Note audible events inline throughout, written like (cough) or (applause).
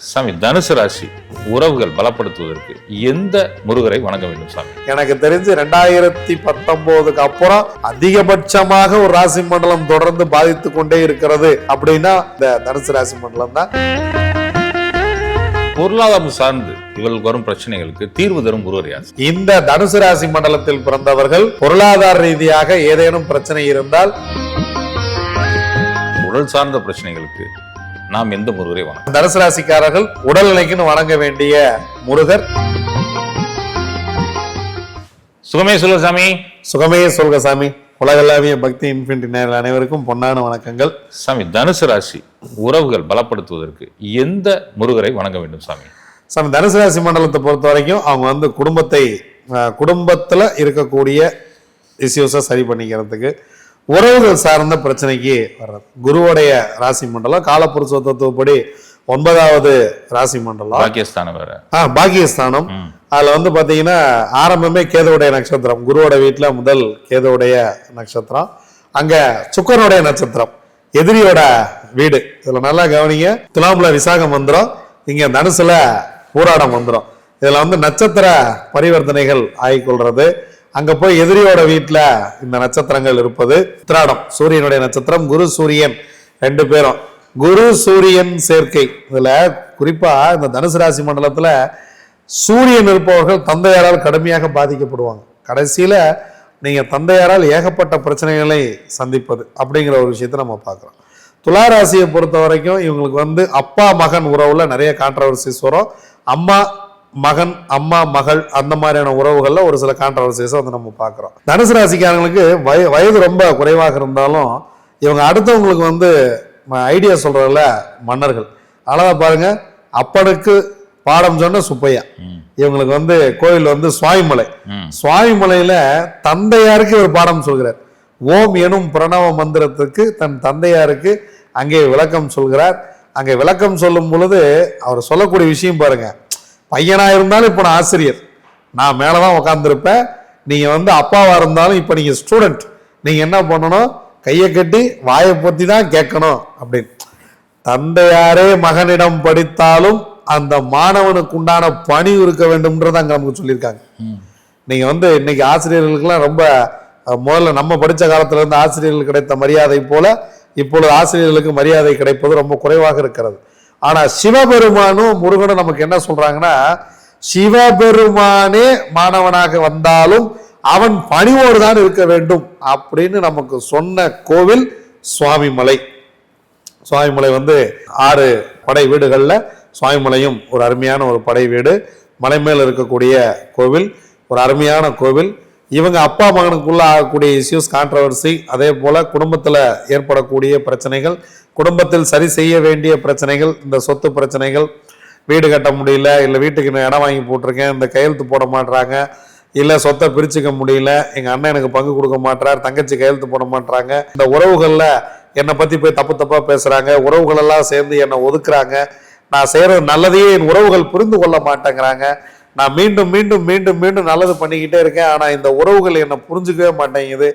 சாமி தனுசு ராசி உறவுகள் பலப்படுத்துவதற்கு எந்த முருகரை வணங்க வேண்டும் சாமி? எனக்கு தெரிஞ்சு ரெண்டாயிரத்தி பத்தொன்பதுக்கு அப்புறம் அதிகபட்சமாக ஒரு ராசி மண்டலம் தொடர்ந்து பாதித்து கொண்டே இருக்கிறது. அப்படின்னா இந்த தனுசு ராசி மண்டலம் தான். பொருளாதாரம் சார்ந்து இவர்களுக்கு வரும் பிரச்சனைகளுக்கு தீர்வு தரும் யார்? இந்த தனுசு ராசி மண்டலத்தில் பிறந்தவர்கள் பொருளாதார ரீதியாக ஏதேனும் பிரச்சனை இருந்தால் உடல் சார்ந்த பிரச்சனைகளுக்கு நாம் எந்த முருகரை வணங்க தனுசு ராசிக்காரர்கள் உடல்நிலைக்குன்னு வணங்க வேண்டிய முருகர். சுகமே சொல்ல சாமி. சுகமே சொல்க சாமி. உலகளாவிய பக்தி இன்ஃபினிட்டி நேரில் அனைவருக்கும் பொன்னான வணக்கங்கள். சாமி தனுசு ராசி உறவுகள் பலப்படுத்துவதற்கு எந்த முருகரை வணங்க வேண்டும் சாமி? சாமி தனுசு ராசி மண்டலத்தை பொறுத்த வரைக்கும் அவங்க வந்து குடும்பத்தை குடும்பத்துல இருக்கக்கூடிய இஷ்யூஸை சரி பண்ணிக்கிறதுக்கு உறவுகள் சார்ந்த பிரச்சனைக்கு வர்றது. குருவுடைய ராசி மண்டலம் காலப்புருஷ தத்துவப்படி ஒன்பதாவது ராசி மண்டலம். பாக்கியஸ்தானம் வேற. ஆ பாக்கியஸ்தானம். அதுல வந்து பாத்தீங்கன்னா ஆரம்பமே கேதுவுடைய நட்சத்திரம். குருவோட வீட்டுல முதல் கேதுவுடைய நட்சத்திரம். அங்க சுக்கரனுடைய நட்சத்திரம். எதிரியோட வீடு. இதுல நல்லா கவனிங்க. துலாம்ல விசாகம் வந்துரும். இங்க தனுசுல பூராடம் வந்துரும். இதுல வந்து நட்சத்திர பரிவர்த்தனைகள் ஆகிக்கொள்றது. அங்க போய் எதிரியோட வீட்டில் இந்த நட்சத்திரங்கள் இருப்பது. உத்ராடம் சூரியனுடைய நட்சத்திரம் குரு சூரியன் ரெண்டு பேரும். குரு சூரியன் சேர்க்கை. இதுல குறிப்பா இந்த தனுசு ராசி மண்டலத்துல சூரியன் இருப்பவர்கள் தந்தையாரால் கடுமையாக பாதிக்கப்படுவாங்க. கடைசியில நீங்க தந்தையாரால் ஏகப்பட்ட பிரச்சனைகளை சந்திப்பது அப்படிங்கிற ஒரு விஷயத்தை நம்ம பார்க்குறோம். துலா ராசியை பொறுத்த வரைக்கும் இவங்களுக்கு வந்து அப்பா மகன் உறவுல நிறைய கான்ட்ரவர்சிஸ் வரும். அம்மா மகன் அம்மா மகள் அந்த மாதிரியான உறவுகள்ல ஒரு சில கான்ட்ரவர்சிஸை வந்து நம்ம பார்க்குறோம். தனுசு ராசிக்காரங்களுக்கு வய வயது ரொம்ப குறைவாக இருந்தாலும் இவங்க அடுத்தவங்களுக்கு வந்து ஐடியா சொல்றதுல மன்னர்கள். அழகா பாருங்க அப்பனுக்கு பாடம் சொன்ன சுப்பையா. இவங்களுக்கு வந்து கோயில் வந்து சுவாமிமலை. சுவாமிமலையில தந்தையாருக்கு ஒரு பாடம் சொல்கிறார். ஓம் எனும் பிரணவ மந்திரத்துக்கு தன் தந்தையாருக்கு அங்கே விளக்கம் சொல்கிறார். அங்கே விளக்கம் சொல்லும் பொழுது அவர் சொல்லக்கூடிய விஷயம் பாருங்க பையனாக இருந்தாலும் இப்போ நான் ஆசிரியர். நான் மேலே தான் உட்காந்துருப்பேன் நீங்கள் வந்து அப்பாவாக இருந்தாலும் இப்போ நீங்கள் ஸ்டூடெண்ட் நீங்கள் என்ன பண்ணணும்? கையை கட்டி வாயை பற்றி தான் கேட்கணும் அப்படின்னு. தந்தையாரே மகனிடம் படித்தாலும் அந்த மாணவனுக்கு உண்டான பணி இருக்க வேண்டும்ன்றத அங்கே நமக்கு சொல்லியிருக்காங்க. நீங்கள் வந்து இன்னைக்கு ஆசிரியர்களுக்கெல்லாம் ரொம்ப முதல்ல நம்ம படித்த காலத்துல இருந்து ஆசிரியர்கள் கிடைத்த மரியாதை போல இப்பொழுது ஆசிரியர்களுக்கு மரியாதை கிடைப்பது ரொம்ப குறைவாக இருக்கிறது. ஆனா சிவபெருமானும் முருகனும் நமக்கு என்ன சொல்றாங்கன்னா சிவபெருமானே மாணவனாக வந்தாலும் அவன் பணிவோடு தான் இருக்க வேண்டும் அப்படின்னு நமக்கு சொன்ன கோவில் சுவாமிமலை. சுவாமிமலை வந்து ஆறு படை வீடுகளில் சுவாமிமலையும் ஒரு அருமையான ஒரு படை வீடு. மலை மேல் இருக்கக்கூடிய கோவில் ஒரு அருமையான கோவில். இவங்க அப்பா மகனுக்குள்ள ஆகக்கூடிய இஷ்யூஸ் கான்ட்ரவர்சி அதே போல குடும்பத்தில் ஏற்படக்கூடிய பிரச்சனைகள் குடும்பத்தில் சரி செய்ய வேண்டிய பிரச்சனைகள் இந்த சொத்து பிரச்சனைகள் வீடு கட்ட முடியல இல்லை வீட்டுக்கு நான் இடம் வாங்கி போட்டிருக்கேன் இந்த கையெழுத்து போட மாட்றாங்க இல்லை சொத்தை பிரிச்சுக்க முடியல எங்கள் அண்ணன் எனக்கு பங்கு கொடுக்க மாட்டார் தங்கச்சி கையெழுத்து போட மாட்டுறாங்க இந்த உறவுகளில் என்னை பற்றி போய் தப்பு தப்பாக பேசுகிறாங்க உறவுகளெல்லாம் சேர்ந்து என்னை ஒதுக்குறாங்க. நான் செய்கிறது நல்லதையே என் உறவுகள் புரிந்து கொள்ள மாட்டேங்கிறாங்க. நான் மீண்டும் மீண்டும் மீண்டும் மீண்டும் நல்லது பண்ணிக்கிட்டே இருக்கேன். ஆனால் இந்த உறவுகள் என்னை புரிஞ்சுக்கவே மாட்டேங்குது.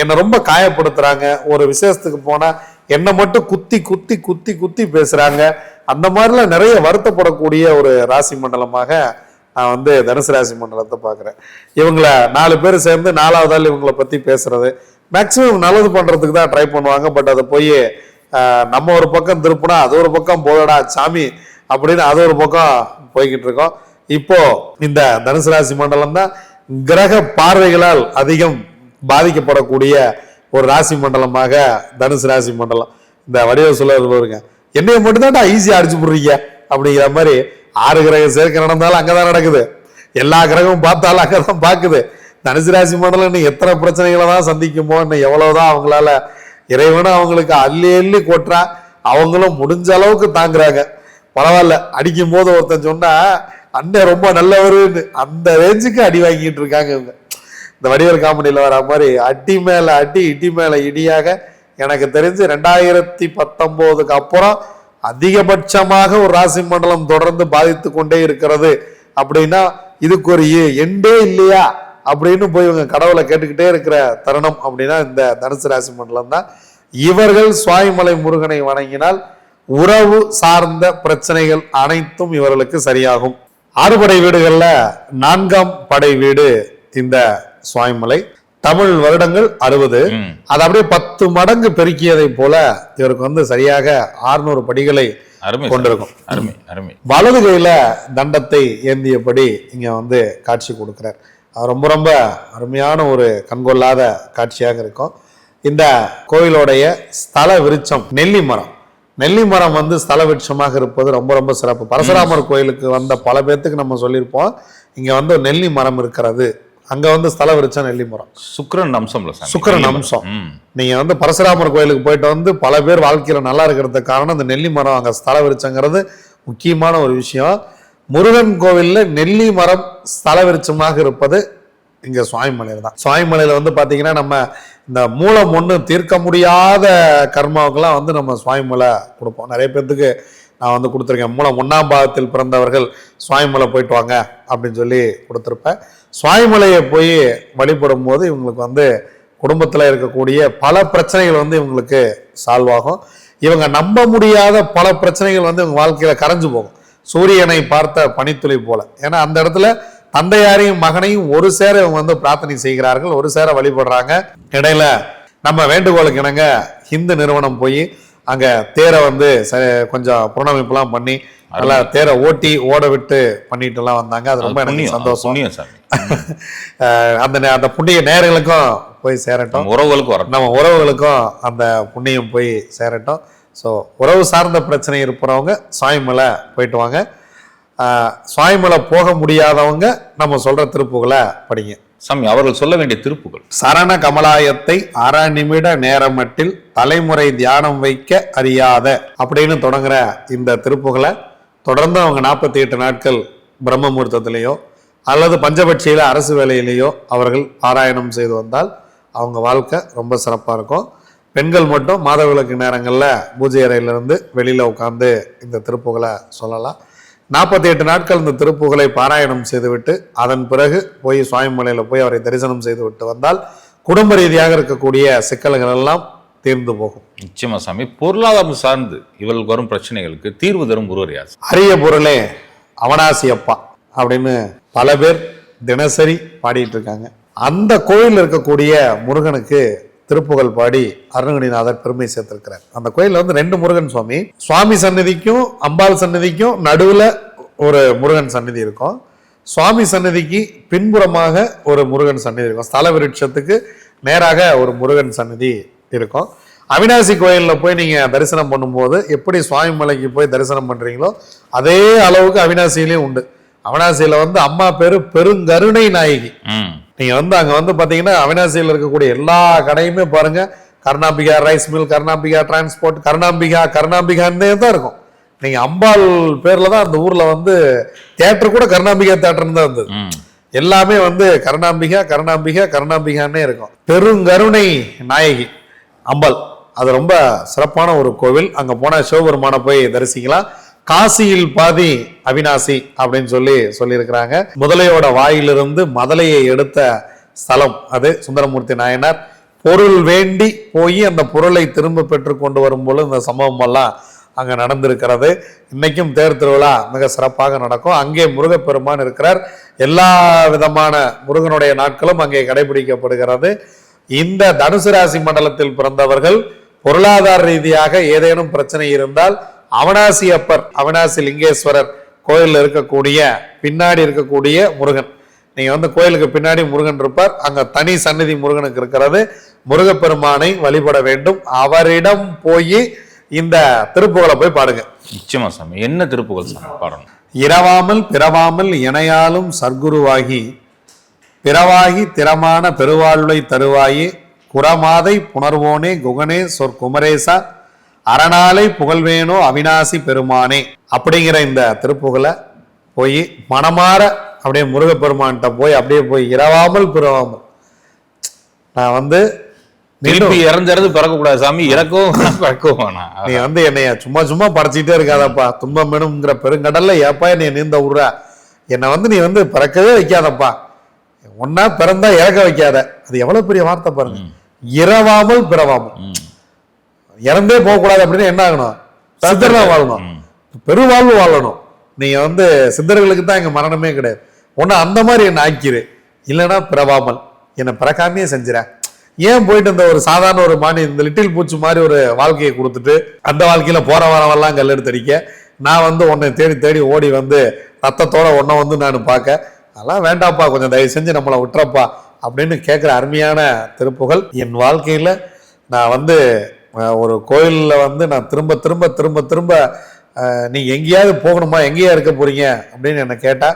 என்னை ரொம்ப காயப்படுத்துகிறாங்க ஒரு விசேஷத்துக்கு போனால் என்னை மட்டும் குத்தி குத்தி குத்தி குத்தி பேசுகிறாங்க அந்த மாதிரிலாம் நிறைய வருத்தப்படக்கூடிய ஒரு ராசி மண்டலமாக நான் வந்து தனுசு ராசி மண்டலத்தை பார்க்குறேன். இவங்களை நாலு பேர் சேர்ந்து நாலாவது ஆள் இவங்களை பற்றி பேசுறது. மேக்ஸிமம் நல்லது பண்ணுறதுக்கு தான் ட்ரை பண்ணுவாங்க. பட் அதை போய் நம்ம ஒரு பக்கம் திருப்பினா அது ஒரு பக்கம் போதடா சாமி அப்படின்னு அது ஒரு பக்கம் போய்கிட்டு இருக்கோம். இப்போ இந்த தனுசு ராசி மண்டலம் தான் கிரக பார்வைகளால் அதிகம் பாதிக்கப்படக்கூடிய ஒரு ராசி மண்டலமாக தனுசு ராசி மண்டலம். இந்த வடிவ சொல்ல பாருங்க. என்னைய மட்டும்தான்டா ஈஸியா அடிச்சு போடுறீங்க அப்படிங்கிற மாதிரி ஆறு கிரக சேர்க்கை நடந்தாலும் அங்கதான் நடக்குது. எல்லா கிரகமும் பார்த்தாலும் அங்கதான் பாக்குது தனுசு ராசி மண்டலம் இன்னும் எத்தனை பிரச்சனைகளை தான் சந்திக்குமோ இன்னும் எவ்வளவுதான் அவங்களால இறைவனும் அவங்களுக்கு அள்ளி அள்ளி கொட்டுறா அவங்களும் முடிஞ்ச அளவுக்கு தாங்குறாங்க. பரவாயில்ல அடிக்கும் போது ஒருத்தன் சொன்னா அண்ணன் ரொம்ப நல்லவருன்னு அந்த ரேஞ்சுக்கு அடி வாங்கிட்டு இருக்காங்க இவங்க. இந்த வடிவேல் காமெடியில் வர மாதிரி அடி மேலே அடி இடி மேலே இடியாக எனக்கு தெரிஞ்சு ரெண்டாயிரத்தி பத்தொம்போதுக்கு அப்புறம் அதிகபட்சமாக ஒரு ராசி மண்டலம் தொடர்ந்து பாதித்து கொண்டே இருக்கிறது. அப்படின்னா இதுக்கு ஒரு எண்டே இல்லையா? அப்படின்னு போய் இவங்க கடவுளை கேட்டுக்கிட்டே இருக்கிற தருணம் அப்படின்னா இந்த தனுசு ராசி மண்டலம் தான். இவர்கள் சுவாமிமலை முருகனை வணங்கினால் உறவு சார்ந்த பிரச்சனைகள் அனைத்தும் இவர்களுக்கு சரியாகும். ஆறுபடை வீடுகள்ல நான்காம் படை வீடு இந்த சுவாமிமலை தமிழ் வருடங்கள் அறுபது. அது அப்படியே பத்து மடங்கு பெருக்கியதை போல இவருக்கு வந்து சரியாக ஆறுநூறு படிகளை. கொண்டிருக்கும். அருமை அருமை வலது கையில தண்டத்தை ஏந்தியபடி இங்க வந்து காட்சி கொடுக்கிறார் அது ரொம்ப ரொம்ப அருமையான ஒரு கண்கொள்ளாத காட்சியாக இருக்கும் இந்த கோயிலுடைய ஸ்தல விருட்சம் நெல்லி மரம் நெல்லி மரம் வந்து ஸ்தல விருட்சமாக இருப்பது ரொம்ப ரொம்ப சிறப்பு. பரசுராமர் கோயிலுக்கு வந்த பல பேர்த்துக்கு நம்ம சொல்லியிருப்போம். இங்க வந்து நெல்லி மரம் இருக்கிறது. அங்க வந்து ஸ்தல விருட்சம் நெல்லி மரம். சுக்கிரன் அம்சம்ல சாமி. சுக்கிரன் அம்சம். ம். நீங்க வந்து பரசுராமர் கோயிலுக்கு போயிட்டு வந்து பல பேர் வாழ்க்கையில நல்லா இருக்கிறதுக்கு காரணம் இந்த நெல்லி மரம். அங்க ஸ்தல விருட்சங்கிறது முக்கியமான ஒரு விஷயம். முருகன் கோவில்ல நெல்லி மரம் ஸ்தல விருட்சமாக இருப்பது இங்க சுவாமிமலையில தான். சுவாமிமலையில வந்து பாத்தீங்கன்னா நம்ம இந்த மூலம் ஒன்றும் தீர்க்க முடியாத கர்மாவுக்கெல்லாம் வந்து நம்ம சுவாமிமலை கொடுப்போம். நிறைய பேர்த்துக்கு நான் வந்து கொடுத்துருக்கேன். மூலம் ஒன்றாம் பாகத்தில் பிறந்தவர்கள் சுவாமிமலை போயிட்டு வாங்க அப்படின்னு சொல்லி கொடுத்துருப்பேன். சுவாமிமலையை போய் வழிபடும் போது இவங்களுக்கு வந்து குடும்பத்தில் இருக்கக்கூடிய பல பிரச்சனைகள் வந்து இவங்களுக்கு சால்வ் ஆகும். இவங்க நம்ப முடியாத பல பிரச்சனைகள் வந்து இவங்க வாழ்க்கையில் கரைஞ்சு போகும். சூரியனை பார்த்த பனித்துளி போல. ஏன்னா அந்த இடத்துல தந்தையாரையும் மகனையும் ஒரு சேர இவங்க வந்து பிரார்த்தனை செய்கிறார்கள் ஒரு சேர வழிபடுறாங்க. இடையில நம்ம வேண்டுகோளுக்கு இணங்க ஹிந்து நிறுவனம் போய் அங்க தேரை வந்து கொஞ்சம் புனரமைப்புலாம் பண்ணி நல்லா தேரை ஓட்டி ஓட விட்டு பண்ணிட்டு எல்லாம் வந்தாங்க. அது ரொம்ப எனக்கு சந்தோஷம். (laughs) அந்த அந்த புண்ணிய நேயர்களுக்கும் போய் சேரட்டும். நம்ம உறவுகளுக்கு வரட்டும். நம்ம உறவுகளுக்கும் அந்த புண்ணியம் போய் சேரட்டும். ஸோ உறவு சார்ந்த பிரச்சனை இருப்பவங்க சுவாமிமலை போயிட்டு வாங்க. சுவாமிமலை போக முடியாதவங்க நம்ம சொல்ற திருப்புகளை படிங்க. சாமி அவர்கள் சொல்ல வேண்டிய திருப்புகள். சரண கமலாயத்தை அரை நிமிட நேரமட்டில் தலைமுறை தியானம் வைக்க அறியாத அப்படின்னு தொடங்குற இந்த திருப்புகளை தொடர்ந்து அவங்க நாற்பத்தி எட்டு நாட்கள் பிரம்ம முகூர்த்தத்திலேயோ அல்லது பஞ்சபட்சியில அரசு வேலையிலேயோ அவர்கள் பாராயணம் செய்து வந்தால் அவங்க வாழ்க்கை ரொம்ப சிறப்பாக இருக்கும். பெண்கள் மட்டும் மாதவிலக்கு நேரங்களில் பூஜை அறையிலிருந்து வெளியில் உட்காந்து இந்த திருப்புகளை சொல்லலாம். நாற்பத்தி எட்டு நாட்கள் இந்த திருப்புகளை பாராயணம் செய்துவிட்டு அதன் பிறகு போய் சுவாமிமலையில் போய் அவரை தரிசனம் செய்துவிட்டு வந்தால் குடும்ப ரீதியாக இருக்கக்கூடிய சிக்கல்கள் எல்லாம் தீர்ந்து போகும். நிச்சயமா சாமி. பொருளாதாரம் சார்ந்து இவர்களுக்கு வரும் பிரச்சனைகளுக்கு தீர்வு தரும் ஒருவர் யார்? அரிய பொருளே அவனாசி அப்பா அப்படின்னு பல பேர் தினசரி பாடிட்டு இருக்காங்க. அந்த கோயில் இருக்கக்கூடிய முருகனுக்கு திருப்புகழ் பாடி அருணகிரிநாதர் பெருமை சேர்த்திருக்கிறார். அந்த கோயிலில் வந்து ரெண்டு முருகன் சுவாமி. சுவாமி சன்னதிக்கும் அம்பாள் சன்னதிக்கும் நடுவில் ஒரு முருகன் சன்னதி இருக்கும். சுவாமி சன்னதிக்கு பின்புறமாக ஒரு முருகன் சன்னதி இருக்கும். ஸ்தல விருட்சத்துக்கு நேராக ஒரு முருகன் சன்னதி இருக்கும். அவினாசி கோயிலில் போய் நீங்கள் தரிசனம் பண்ணும்போது எப்படி சுவாமி மலைக்கு போய் தரிசனம் பண்ணுறீங்களோ அதே அளவுக்கு அவினாசியிலையும் உண்டு. அவினாசியில் வந்து அம்மா பேர் பெருங்கருணை நாயகி. ம் நீங்க வந்து அங்க வந்து பாத்தீங்கன்னா அவினாசியில் இருக்கக்கூடிய எல்லா கடையுமே பாருங்க. Karunambika rice mill Karunambika transport Karunambika கருணாம்பிகான்னே தான் இருக்கும். நீங்க அம்பாள் பேர்ல தான் அந்த ஊர்ல வந்து தியேட்டர் கூட கருணாம்பிகா தியேட்டர்னு தான் இருந்தது. எல்லாமே வந்து கருணாம்பிகா கருணாம்பிகா கருணாம்பிகான்னே இருக்கும். பெருங்கருணை நாயகி அம்பாள். அது ரொம்ப சிறப்பான ஒரு கோவில். அங்க போன சிவபெருமானை போய் தரிசிக்கலாம். காசியில் பாதி அவினாசி அப்படின்னு சொல்லி சொல்லியிருக்கிறாங்க. முதலையோட வாயிலிருந்து மதலையை எடுத்த ஸ்தலம் அது சுந்தரமூர்த்தி நாயனார். பொருள் வேண்டி போய் அந்த பொருளை திரும்ப பெற்று கொண்டு வரும்போது இந்த சம்பவம் எல்லாம் அங்கே நடந்திருக்கிறது. இன்னைக்கும் தேர் திருவிழா மிக சிறப்பாக நடக்கும். அங்கே முருகப்பெருமான் இருக்கிறார். எல்லா விதமான முருகனுடைய நாட்களும் அங்கே கடைபிடிக்கப்படுகிறது. இந்த தனுசு ராசி மண்டலத்தில் பிறந்தவர்கள் பொருளாதார ரீதியாக ஏதேனும் பிரச்சனை இருந்தால் அவனாசி அப்பர் அவனாசி லிங்கேஸ்வரர் கோயில்ல இருக்கக்கூடிய பின்னாடி இருக்கக்கூடிய முருகன். நீங்க வந்து கோயிலுக்கு பின்னாடி முருகன் இருப்பார். அங்க தனி சந்நிதி முருகனுக்கு இருக்கிறது. முருகப்பெருமானை வழிபட வேண்டும். அவரிடம் போய் இந்த திருப்புகளை போய் பாடுங்க. நிச்சயமா சாமி. என்ன திருப்புகள் சாமி? பாடணும். இரவாமல் பிறவாமல் இணையாலும் சர்க்குருவாகி பிறவாகி திறமான பெருவாழ்வை தருவாயே குரமாதை புணர்வோனே குகனே சொற்குமரேசா அரணாலை புகழ்வேனோ அவினாசி பெருமானே அப்படிங்கிற இந்த திருப்புகளை போய் மனமாற அப்படியே முருகப்பெருமான்கிட்ட போய் அப்படியே போய் இரவாமல் பிறவாமல் நான் வந்து திருப்பி இறந்திறந்து பிறக்க கூடாது சாமி. இறக்கவும் பிறக்கவும் வேணாம். நீ வந்து என்னைய சும்மா சும்மா படைச்சிட்டே இருக்காதப்பா. துன்பம் வேணுங்கிற பெருங்கடல்ல ஏப்பா என்னைய நீந்த விடுற. என்னை வந்து நீ வந்து பிறக்கவே வைக்காதப்பா. ஒன்னா பிறந்தா இறக்க வைக்காத. அது எவ்வளவு பெரிய வார்த்தை பாருங்க. இரவாமல் பிறவாமல். இறந்தே போகக்கூடாது அப்படின்னு என்ன ஆகணும்? சித்தர் தான் வாழணும். பெருவாழ்வு வாழணும். நீங்க வந்து சித்தர்களுக்கு தான் எங்க மரணமே கிடையாது. ஒண்ணு அந்த மாதிரி என்ன ஆக்கிரு. இல்லைன்னா பிறவாமல். என்னை பிறக்காமையே செஞ்சிட ஏன் போயிட்டு இந்த ஒரு சாதாரண ஒரு மானி இந்த லிட்டில் பூச்சி மாதிரி ஒரு வாழ்க்கையை கொடுத்துட்டு அந்த வாழ்க்கையில போற வரவெல்லாம் கல் எடுத்து அடிக்க நான் வந்து உன்னை தேடி தேடி ஓடி வந்து ரத்தத்தோட உன்னை வந்து நான் பார்க்க. அதெல்லாம் வேண்டாப்பா கொஞ்சம் தயவு செஞ்சு நம்மளை விட்டுறப்பா அப்படின்னு கேட்குற அருமையான திருப்புகள் என் வாழ்க்கையில நான் வந்து ஒரு கோயில்ல வந்து நான் திரும்ப திரும்ப திரும்ப திரும்ப அஹ், நீங்க எங்கேயாவது போகணுமா? எங்கேயா இருக்க போறீங்க? அப்படின்னு என்னை கேட்டா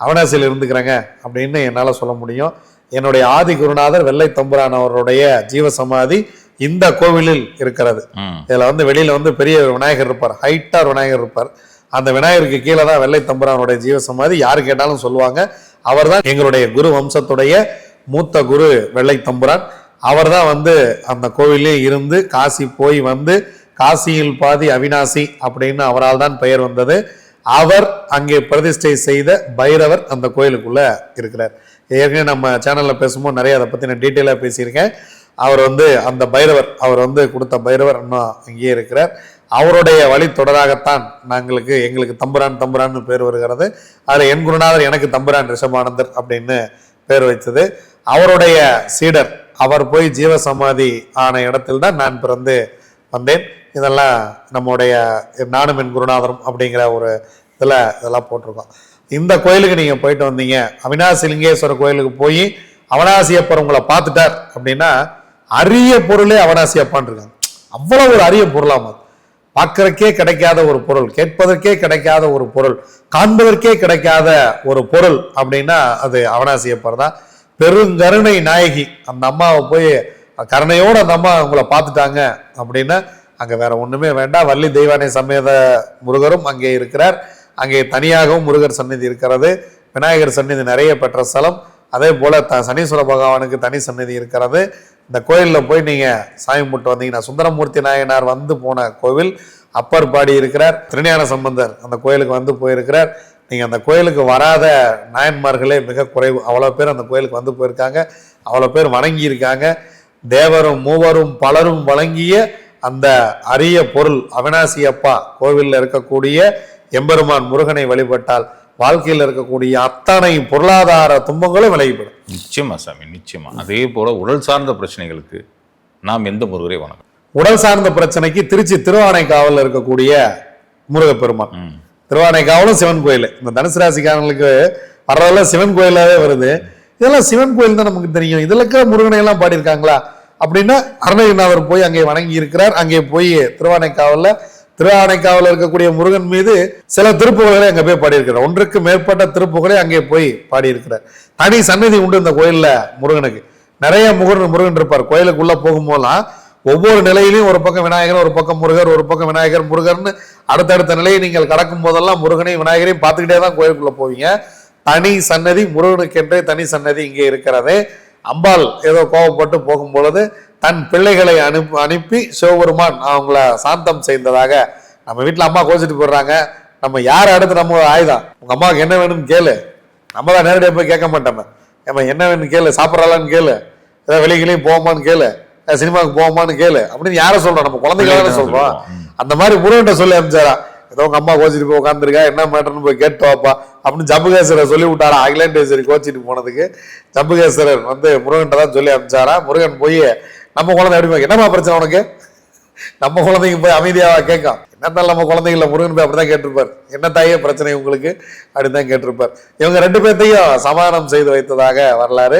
அவனாசியில் இருந்துக்கிறேங்க அப்படின்னு என்னால் சொல்ல முடியும். என்னுடைய ஆதி குருநாதர் வெள்ளை தம்புரான் அவருடைய ஜீவசமாதி இந்த கோவிலில் இருக்கிறது. இதுல வந்து வெளியில வந்து பெரிய விநாயகர் இருப்பார். ஹைட்டா ஒரு விநாயகர் இருப்பார். அந்த விநாயகருக்கு கீழே தான் வெள்ளை தம்புரானுடைய ஜீவசமாதி யாரு கேட்டாலும் சொல்லுவாங்க. அவர்தான் எங்களுடைய குரு வம்சத்துடைய மூத்த குரு வெள்ளை தம்புரான். அவர்தான் வந்து அந்த கோவிலே இருந்து காசி போய் வந்து காசியில் பாதி அவினாசி அப்படின்னு அவரால் தான் பெயர் வந்தது. அவர் அங்கே பிரதிஷ்டை செய்த பைரவர் அந்த கோயிலுக்குள்ள இருக்கிறார். ஏற்கனவே நம்ம சேனல்ல பேசும்போது நிறைய அதை பத்தி நான் டீட்டெயிலாக பேசியிருக்கேன். அவர் வந்து அந்த பைரவர் அவர் வந்து கொடுத்த பைரவர் இன்னும் அங்கேயே இருக்கிறார். அவருடைய வழி தொடராகத்தான் நாங்களுக்கு எங்களுக்கு தம்புரான் தம்புரான்னு பேர் வருகிறது. அதில் என் குருநாதர் எனக்கு தம்புரான் ரிஷபானந்தர் அப்படின்னு பேர் வைத்தது. அவருடைய சீடர் அவர் போய் ஜீவசமாதி ஆன இடத்தில் தான் நான் பிறந்து வந்தேன். இதெல்லாம் நம்முடைய நானும் என் குருநாதரும் அப்படிங்கிற ஒரு இதில் இதெல்லாம் போட்டிருக்கோம். இந்த கோயிலுக்கு நீங்கள் போயிட்டு வந்தீங்க. அவினாசி லிங்கேஸ்வரர் கோயிலுக்கு போய் அவனாசியப்பர் உங்களை பார்த்துட்டார் அப்படின்னா அரிய பொருளே அவனாசியப்பான் இருக்காங்க. அவ்வளோ ஒரு அரிய பொருளாம் அது பார்க்கறதுக்கே கிடைக்காத ஒரு பொருள் கேட்பதற்கே கிடைக்காத ஒரு பொருள் காண்பதற்கே கிடைக்காத ஒரு பொருள் அப்படின்னா அது அவனாசியப்பர் தான் பெருங்கருணை நாயகி. அந்த அம்மாவை போய் கருணையோட அந்த அம்மா உங்களை பார்த்துட்டாங்க அப்படின்னா அங்கே வேற ஒன்றுமே வேண்டாம். வள்ளி தெய்வானை சமேத முருகரும் அங்கே இருக்கிறார். அங்கே தனியாகவும் முருகர் சந்நிதி இருக்கிறது. விநாயகர் சந்நிதி நிறைய பெற்ற ஸ்தலம். அதே போல் த சனீஸ்வர பகவானுக்கு தனி சந்நிதி இருக்கிறது. இந்த கோயிலில் போய் நீங்கள் சாமி கும்பிட்டு வந்தீங்கன்னா சுந்தரமூர்த்தி நாயனார் வந்து போன கோவில் அப்பர் பாடி இருக்கிறார். திருஞான சம்பந்தர் அந்த கோயிலுக்கு வந்து போயிருக்கிறார். நீங்க அந்த கோயிலுக்கு வராத நாயன்மார்களே மிக குறைவு. அவ்வளோ பேர் அந்த கோயிலுக்கு வந்து போயிருக்காங்க. அவ்வளோ பேர் வணங்கி இருக்காங்க தேவரும் மூவரும் பலரும் வழங்கிய அந்த அரிய பொருள் அவினாசி அப்பா கோவிலில் இருக்கக்கூடிய எம்பெருமான் முருகனை வழிபட்டால் வாழ்க்கையில் இருக்கக்கூடிய அத்தனை பொருளாதார துன்பங்களும் விலகிவிடும். நிச்சயமா சாமி நிச்சயமா. அதே போல உடல் சார்ந்த பிரச்சனைகளுக்கு நாம் எந்த முருகரை வணக்கம் உடல் சார்ந்த பிரச்சனைக்கு திருச்சி திருவானைக்காவலில் இருக்கக்கூடிய முருகப்பெருமான். திருவானைக்காவலும் சிவன் கோயில். இந்த தனுசு ராசிக்காரங்களுக்கு வர்றதெல்லாம் சிவன் கோயிலாகவே வருது. இதெல்லாம் சிவன் கோயில் தான் நமக்கு தெரியும். இதுலக்க முருகனையெல்லாம் முருகனை எல்லாம் பாடியிருக்காங்களா? அப்படின்னா அருணகிரிநாதர் போய் அங்கே வணங்கி இருக்கிறார். அங்கே போய் திருவானைக்காவலில் திருவானைக்காவல இருக்கக்கூடிய முருகன் மீது சில திருப்புகளை அங்கே போய் பாடியிருக்கிறார். ஒன்றுக்கு மேற்பட்ட திருப்புகளை அங்கே போய் பாடியிருக்கிறார். தனி சன்னதி உண்டு இந்த கோயிலில் முருகனுக்கு. நிறைய முருகன் முருகன் இருப்பார். கோயிலுக்குள்ளே போகும்போதெல்லாம் ஒவ்வொரு நிலையிலையும் ஒரு பக்கம் விநாயகர் ஒரு பக்கம் முருகர் ஒரு பக்கம் விநாயகர் முருகர்னு அடுத்தடுத்த நிலையை நீங்கள் கடக்கும் போதெல்லாம் முருகனையும் விநாயகரையும் பார்த்துக்கிட்டே தான் கோயிலுக்குள்ள போவீங்க. தனி சன்னதி முருகனுக்கென்றே தனி சன்னதி இங்கே இருக்கிறது. அம்பாள் ஏதோ கோபப்பட்டு போகும் பொழுது தன் பிள்ளைகளை அனுப்பி அனுப்பி சிவபெருமான் அவங்கள சாந்தம் செய்ததாக நம்ம வீட்டில் அம்மா கோச்சிட்டு போடுறாங்க நம்ம யார் அடுத்து நம்ம ஆயுதம்? உங்க அம்மாவுக்கு என்ன வேணும்னு கேளு. நம்ம தான் நேரடியாக போய் கேட்க மாட்டோமே. நம்ம என்ன வேணும்னு கேளு. சாப்பிட்றாளான்னு கேளு. ஏதாவது வெளிகளையும் போவோமான்னு கேளு. சினிமாவுக்கு போவோமான்னு கேளு. அப்படின்னு யாரை சொல்றோம் நம்ம குழந்தைகளை சொல்றோம் அந்த மாதிரி முருகன்ட்ட சொல்லி அனுப்பிச்சாரா ஏதோ உங்க அம்மா கோச்சிட்டு போய் உட்காந்துருக்கா என்ன மேட்டர்னு போய் கேட்டு வாப்பா. அப்படின்னு ஜம்புகேஸ்வரர் சொல்லி விட்டாரா? அகிலாண்டேஸ்வரி கோச்சிட்டு போனதுக்கு ஜம்புகேஸ்வரர் வந்து முருகன்ட்ட தான் சொல்லி அனுப்பிச்சாரா முருகன் போய் நம்ம குழந்தை எப்படி என்னம்மா பிரச்சனை உனக்கு? நம்ம குழந்தைங்க போய் அமைதியாவா கேட்கும் என்னத்தால் நம்ம குழந்தைங்கள முருகன் போய் அப்படிதான் கேட்டிருப்பார். என்ன தாயே பிரச்சனை உங்களுக்கு? அப்படின்னு தான் கேட்டிருப்பார். இவங்க ரெண்டு பேர்த்தையும் சமாதானம் செய்து வைத்ததாக வரலாறு.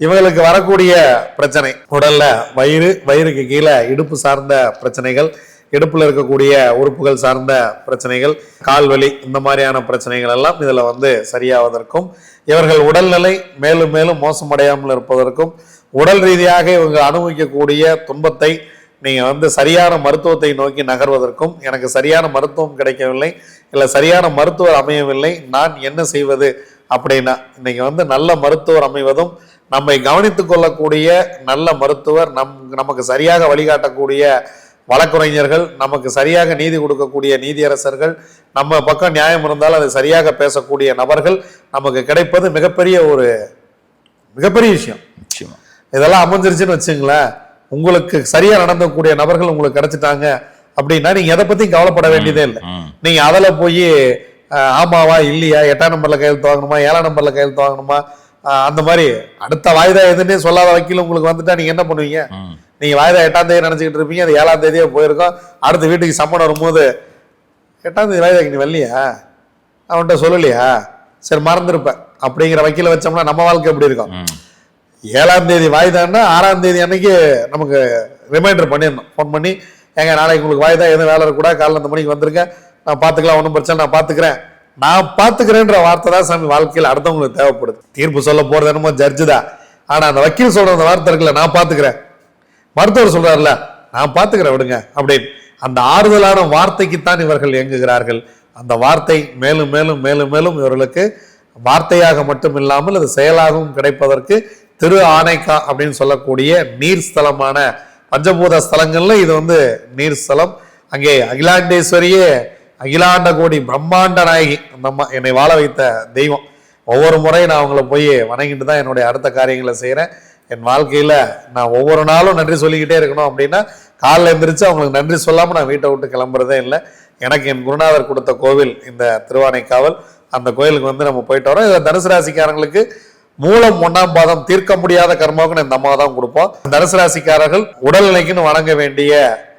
இவங்களுக்கு வரக்கூடிய பிரச்சனை. உடல்ல வயிறு வயிறுக்கு கீழே இடுப்பு சார்ந்த பிரச்சனைகள் இடுப்புல இருக்கக்கூடிய உறுப்புகள் சார்ந்த பிரச்சனைகள் கால்வலி இந்த மாதிரியான பிரச்சனைகள் எல்லாம் இதுல வந்து சரியாவதற்கும் இவர்கள் உடல்நிலை மேலும் மேலும் மோசமடையாமல் இருப்பதற்கும் உடல் ரீதியாக இவங்க அனுபவிக்கக்கூடிய துன்பத்தை நீங்க வந்து சரியான மருத்துவத்தை நோக்கி நகர்வதற்கும் எனக்கு சரியான மருத்துவம் கிடைக்கவில்லை இல்லை சரியான மருத்துவர் அமையவில்லை நான் என்ன செய்வது அப்படின்னா இன்னைக்கு வந்து நல்ல மருத்துவர் அமைவதும் நம்மை கவனித்துக் கொள்ளக்கூடிய நல்ல மருத்துவர் நம் நமக்கு சரியாக வழிகாட்டக்கூடிய வழக்குரைஞர்கள் நமக்கு சரியாக நீதி கொடுக்கக்கூடிய நீதியரசர்கள் நம்ம பக்கம் நியாயம் இருந்தால் அதை சரியாக பேசக்கூடிய நபர்கள் நமக்கு கிடைப்பது மிகப்பெரிய ஒரு மிகப்பெரிய விஷயம். இதெல்லாம் அமைஞ்சிருச்சுன்னு வச்சுங்களேன். உங்களுக்கு சரியா நடந்தக்கூடிய நபர்கள் உங்களுக்கு கிடைச்சிட்டாங்க அப்படின்னா நீங்க எதை பத்தியும் கவலைப்பட வேண்டியதே இல்லை. நீங்க அதுல போய் அஹ், ஆமாவா இல்லையா எட்டாம் நம்பர்ல கையெழுத்து வாங்கணுமா ஏழாம் நம்பர்ல கையெழுத்து வாங்கணுமா அந்த மாதிரி அடுத்த வாய்தா எதுன்னே சொல்லாத வக்கீல் உங்களுக்கு வந்துட்டா நீங்க என்ன பண்ணுவீங்க. நீங்க வாய்தா எட்டாம் தேதி நினைச்சுக்கிட்டு இருப்பீங்க அது ஏழாம் தேதியே போயிருக்கோம். அடுத்த வீட்டுக்கு சம்மன் வரும்போது எட்டாம் தேதி வாய்தாக்கு நீ வரலையா? அவன்கிட்ட சொல்லலையா? சரி மறந்துருப்பேன். அப்படிங்கிற வக்கீல வச்சோம்னா நம்ம வாழ்க்கை எப்படி இருக்கும். ஏழாம் தேதி வாய்தான்னா ஆறாம் தேதி அன்னைக்கு நமக்கு ரிமைண்டர் பண்ணிடணும். ஃபோன் பண்ணி ஏங்க நாளைக்கு உங்களுக்கு வாய்தா எதுவும் வேலை இருக்கக்கூடாது காலைல அந்த மணிக்கு வந்திருக்கேன் நான் பார்த்துக்கலாம் ஒன்றும் பிரச்சனை நான் பார்த்துக்கிறேன். நான் பார்த்துக்கிறேன்ற வார்த்தை தான் சாமி வாழ்க்கையில் அடுத்தவங்களுக்கு தேவைப்படுது. தீர்ப்பு சொல்ல போகிறது என்னமோ ஜட்ஜு தான். ஆனால் அந்த வக்கீல் சொல்கிற அந்த வார்த்தை இருக்குல்ல நான் பார்த்துக்கிறேன் மருத்துவர் சொல்கிறார்ல நான் பார்த்துக்கிறேன் விடுங்க அப்படின்னு. அந்த ஆறுதலான வார்த்தைக்குத்தான் இவர்கள் இயங்குகிறார்கள். அந்த வார்த்தை மேலும் மேலும் மேலும் மேலும் இவர்களுக்கு வார்த்தையாக மட்டும் இல்லாமல் அது செயலாகவும் கிடைப்பதற்கு திரு ஆனைக்கா அப்படின்னு சொல்லக்கூடிய நீர் ஸ்தலமான பஞ்சபூத ஸ்தலங்கள்ல இது வந்து நீர் ஸ்தலம். அங்கே அகிலாண்டேஸ்வரியே அகிலாண்ட கோடி பிரம்மாண்ட நாயகி. அந்த அம்மா என்னை வாழ வைத்த தெய்வம். ஒவ்வொரு முறையும் நான் அவங்கள போய் வணங்கிட்டு தான் என்னுடைய அடுத்த காரியங்களை செய்கிறேன் என் வாழ்க்கையில் நான் ஒவ்வொரு நாளும் நன்றி சொல்லிக்கிட்டே இருக்கணும் அப்படின்னா காலைல எந்திரிச்சு அவங்களுக்கு நன்றி சொல்லாமல் நான் வீட்டை விட்டு கிளம்புறதே இல்லை. எனக்கு என் குருநாதர் கொடுத்த கோவில் இந்த திருவானைக்காவல் அந்த கோயிலுக்கு வந்து நம்ம போயிட்டு வரோம். இதில் தனுசு ராசிக்காரங்களுக்கு மூலம் ஒன்றாம் பாதம் தீர்க்க முடியாத கர்மாவுக்கு இந்த அம்மா தான் கொடுப்போம். தனுசு ராசிக்காரர்கள் உடல்நிலைக்குன்னு வணங்க வேண்டிய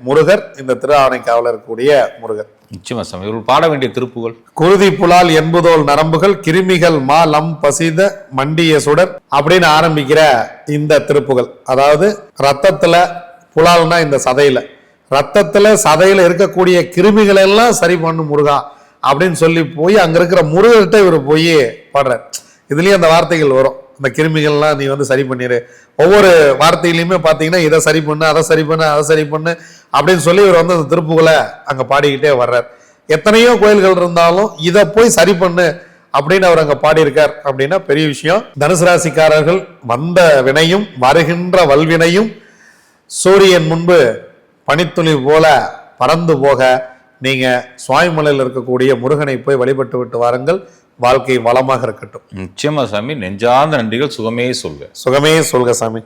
முருகர் இந்த திரு இருக்கக்கூடிய முருகர். நிச்சயமா சாமி இவர்கள் பாட வேண்டிய திருப்புகள். குருதி புலால் என்பதோல் நரம்புகள் கிருமிகள் மா லம் பசித மண்டிய சுடர் அப்படின்னு ஆரம்பிக்கிற இந்த திருப்புகள். அதாவது ரத்தத்துல புலால்னா இந்த சதையில. ரத்தத்துல சதையில இருக்கக்கூடிய கிருமிகள் எல்லாம் சரி பண்ணும் முருகா அப்படின்னு சொல்லி போய் அங்க இருக்கிற முருகர்கிட்ட இவர் போய் பாடுறார். இதுலயும் அந்த வார்த்தைகள் வரும். இந்த கிருமிகள்லாம் நீ வந்து சரி பண்ணிடு ஒவ்வொரு வார்த்தையிலையுமே பார்த்தீங்கன்னா இதை சரி பண்ணு அதை சரி பண்ணு அதை சரி பண்ணு அப்படின்னு சொல்லி இவர் வந்து அந்த திருப்புகளை அங்க பாடிக்கிட்டே வர்றார். எத்தனையோ கோயில்கள் இருந்தாலும் இதை போய் சரி பண்ணு அப்படின்னு அவர் அங்க பாடியிருக்கார் அப்படின்னா பெரிய விஷயம். தனுசு ராசிக்காரர்கள் வந்த வினையும் வருகின்ற வல்வினையும் சூரியன் முன்பு பனித்துளி போல பறந்து போக நீங்க சுவாமிமலையில் இருக்கக்கூடிய முருகனை போய் வழிபட்டு விட்டு வாருங்கள். வாழ்க்கை வளமாக இருக்கட்டும். நிச்சயமா சாமி நெஞ்சார்ந்த நன்றிகள் சுகமே சொல்க சுகமே சொல்க சாமி.